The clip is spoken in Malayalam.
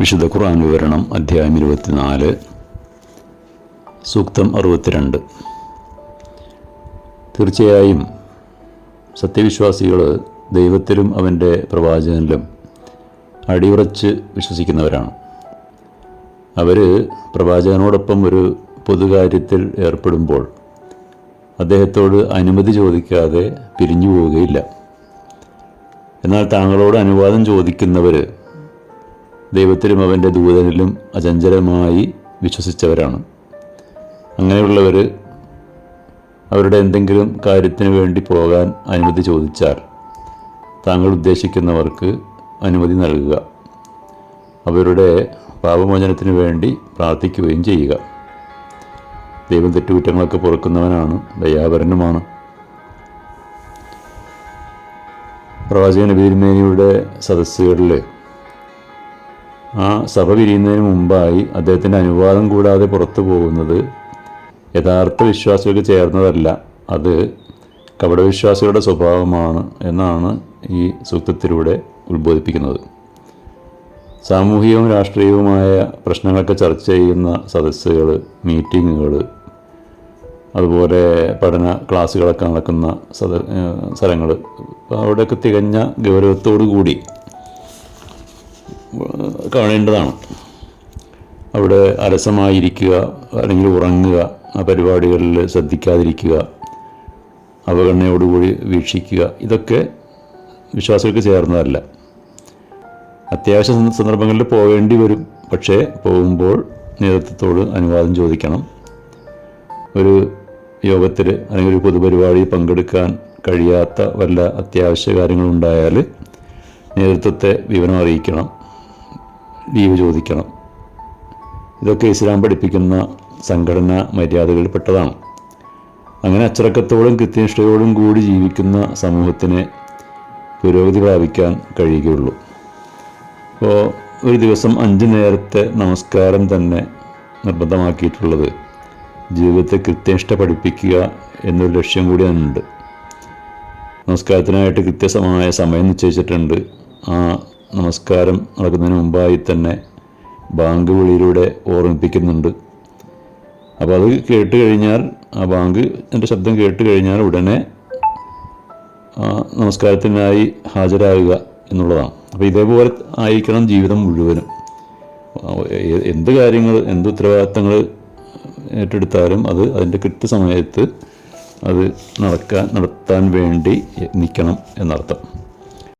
വിശുദ്ധ ഖുർആൻ വിവരണം അധ്യായം ഇരുപത്തിനാല്. സൂക്തം അറുപത്തിരണ്ട്. തീർച്ചയായും സത്യവിശ്വാസികൾ ദൈവത്തിലും അവന്റെ പ്രവാചകനിലും അടിയുറച്ച് വിശ്വസിക്കുന്നവരാണ്. അവർ പ്രവാചകനോടൊപ്പം ഒരു പൊതുകാര്യത്തിൽ ഏർപ്പെടുമ്പോൾ അദ്ദേഹത്തോട് അനുമതി ചോദിക്കാതെ പിരിഞ്ഞു പോവുകയില്ല. എന്നാൽ താങ്കളോട് അനുവാദം ചോദിക്കുന്നവർ ദൈവത്തിലും അവന്റെ ദൂതനിലും അചഞ്ചലമായി വിശ്വസിച്ചവരാണ്. അങ്ങനെയുള്ളവർ അവരുടെ എന്തെങ്കിലും കാര്യത്തിന് വേണ്ടി പോകാൻ അനുമതി ചോദിച്ചാൽ താങ്കൾ ഉദ്ദേശിക്കുന്നവർക്ക് അനുമതി നൽകുക. അവരുടെ പാപമോചനത്തിന് വേണ്ടി പ്രാർത്ഥിക്കുകയും ചെയ്യുക. ദൈവം തെറ്റുകുറ്റങ്ങളൊക്കെ പൊറുക്കുന്നവനാണ് ദയാപരനുമാണ്. പ്രവാചകൻ നബീരുമേനിയുടെ സദസ്സുകളിൽ ആ സഭ പിരിയുന്നതിന് മുമ്പായി അദ്ദേഹത്തിന്റെ അനുവാദം കൂടാതെ പുറത്തു പോകുന്നത് യഥാർത്ഥ വിശ്വാസികൾക്ക് ചേർന്നതല്ല. അത് കപടവിശ്വാസികളുടെ സ്വഭാവമാണ് എന്നാണ് ഈ സൂക്തത്തിലൂടെ ഉത്ബോധിപ്പിക്കുന്നത്. സാമൂഹികവും രാഷ്ട്രീയവുമായ പ്രശ്നങ്ങളൊക്കെ ചർച്ച ചെയ്യുന്ന സദസ്സുകൾ മീറ്റിങ്ങുകൾ അതുപോലെ പഠന ക്ലാസ്സുകളൊക്കെ നടക്കുന്ന സ്ഥലങ്ങൾ. അവിടെയൊക്കെ തികഞ്ഞ ഗൗരവത്തോടു കൂടി കാണേണ്ടതാണ്. അവിടെ അലസമായിരിക്കുക അല്ലെങ്കിൽ ഉറങ്ങുക ആ പരിപാടികളിൽ ശ്രദ്ധിക്കാതിരിക്കുക അവഗണനയോടുകൂടി വീക്ഷിക്കുക ഇതൊക്കെ വിശ്വാസികൾക്ക് ചേർന്നതല്ല. അത്യാവശ്യ സന്ദർഭങ്ങളിൽ പോകേണ്ടി വരും. പക്ഷേ പോകുമ്പോൾ നേതൃത്വത്തോട് അനുവാദം ചോദിക്കണം. ഒരു യോഗത്തിൽ അല്ലെങ്കിൽ ഒരു പൊതുപരിപാടി പങ്കെടുക്കാൻ കഴിയാത്ത വല്ല അത്യാവശ്യ കാര്യങ്ങളുണ്ടായാൽ നേതൃത്വത്തെ വിവരം അറിയിക്കണം. ലീവ് ചോദിക്കണം. ഇതൊക്കെ ഇസ്ലാം പഠിപ്പിക്കുന്ന സംഘടനാ മര്യാദകളിൽപ്പെട്ടതാണ് അങ്ങനെ അച്ചടക്കത്തോടും കൃത്യനിഷ്ഠയോടും കൂടി ജീവിക്കുന്ന സമൂഹത്തിന് പുരോഗതി പ്രാപിക്കാൻ കഴിയുകയുള്ളൂ. അപ്പോൾ ഒരു ദിവസം അഞ്ച് നേരത്തെ നമസ്കാരം തന്നെ നിർബന്ധമാക്കിയിട്ടുള്ളത് ജീവിതത്തെ കൃത്യനിഷ്ഠ പഠിപ്പിക്കുക എന്നൊരു ലക്ഷ്യം കൂടി അതിനുണ്ട്. നമസ്കാരത്തിനായിട്ട് കൃത്യസമായ സമയം നിശ്ചയിച്ചിട്ടുണ്ട്. ആ നമസ്കാരം നടക്കുന്നതിന് മുമ്പായി തന്നെ ബാങ്ക് വിളിയിലൂടെ ഓർമ്മിപ്പിക്കുന്നുണ്ട്. അപ്പോൾ അത് കേട്ട് കഴിഞ്ഞാൽ ആ ബാങ്ക് എന്റെ ശബ്ദം കേട്ട് കഴിഞ്ഞാൽ ഉടനെ നമസ്കാരത്തിനായി ഹാജരാകുക എന്നുള്ളതാണ്. അപ്പോൾ ഇതേപോലെ ആയിരിക്കണം ജീവിതം മുഴുവനും. എന്ത് കാര്യങ്ങൾ എന്ത് ഉത്തരവാദിത്തങ്ങൾ ഏറ്റെടുത്താലും അത് അതിന്റെ കൃത്യസമയത്ത് അത് നടക്കാൻ നടത്താൻ വേണ്ടി നിൽക്കണം എന്നർത്ഥം.